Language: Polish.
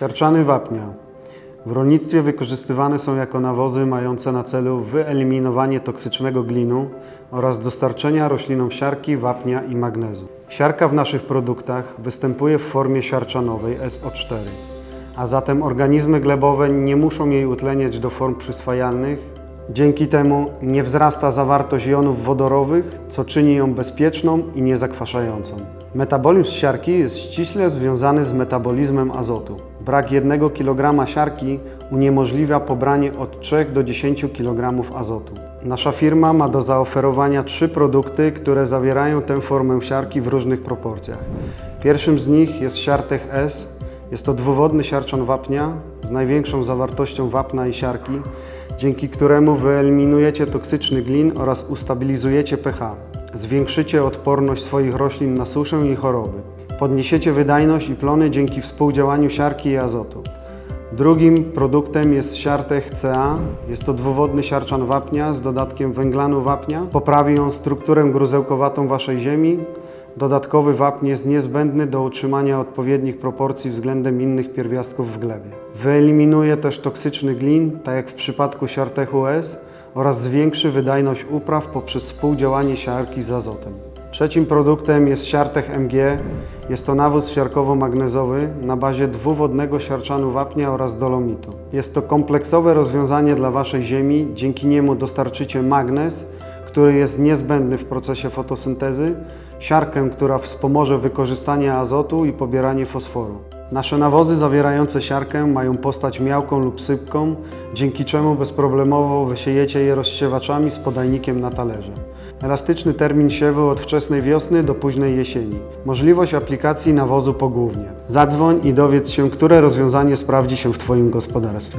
Siarczany wapnia. W rolnictwie wykorzystywane są jako nawozy mające na celu wyeliminowanie toksycznego glinu oraz dostarczenia roślinom siarki, wapnia i magnezu. Siarka w naszych produktach występuje w formie siarczanowej SO4, a zatem organizmy glebowe nie muszą jej utleniać do form przyswajalnych. Dzięki temu nie wzrasta zawartość jonów wodorowych, co czyni ją bezpieczną i niezakwaszającą. Metabolizm siarki jest ściśle związany z metabolizmem azotu. Brak 1 kg siarki uniemożliwia pobranie od 3 do 10 kg azotu. Nasza firma ma do zaoferowania trzy produkty, które zawierają tę formę siarki w różnych proporcjach. Pierwszym z nich jest Siartech S. Jest to dwuwodny siarczan wapnia z największą zawartością wapna i siarki, dzięki któremu wyeliminujecie toksyczny glin oraz ustabilizujecie pH. Zwiększycie odporność swoich roślin na suszę i choroby. Podniesiecie wydajność i plony dzięki współdziałaniu siarki i azotu. Drugim produktem jest Siartech CA. Jest to dwuwodny siarczan wapnia z dodatkiem węglanu wapnia. Poprawi on strukturę gruzełkowatą Waszej ziemi. Dodatkowy wapń jest niezbędny do utrzymania odpowiednich proporcji względem innych pierwiastków w glebie. Wyeliminuje też toksyczny glin, tak jak w przypadku Siartechu S, oraz zwiększy wydajność upraw poprzez współdziałanie siarki z azotem. Trzecim produktem jest Siartech MG. Jest to nawóz siarkowo-magnezowy na bazie dwuwodnego siarczanu wapnia oraz dolomitu. Jest to kompleksowe rozwiązanie dla Waszej ziemi. Dzięki niemu dostarczycie magnez, który jest niezbędny w procesie fotosyntezy, siarkę, która wspomoże wykorzystanie azotu i pobieranie fosforu. Nasze nawozy zawierające siarkę mają postać miałką lub sypką, dzięki czemu bezproblemowo wysiejecie je rozsiewaczami z podajnikiem na talerze. Elastyczny termin siewu od wczesnej wiosny do późnej jesieni. Możliwość aplikacji nawozu pogłównie. Zadzwoń i dowiedz się, które rozwiązanie sprawdzi się w Twoim gospodarstwie.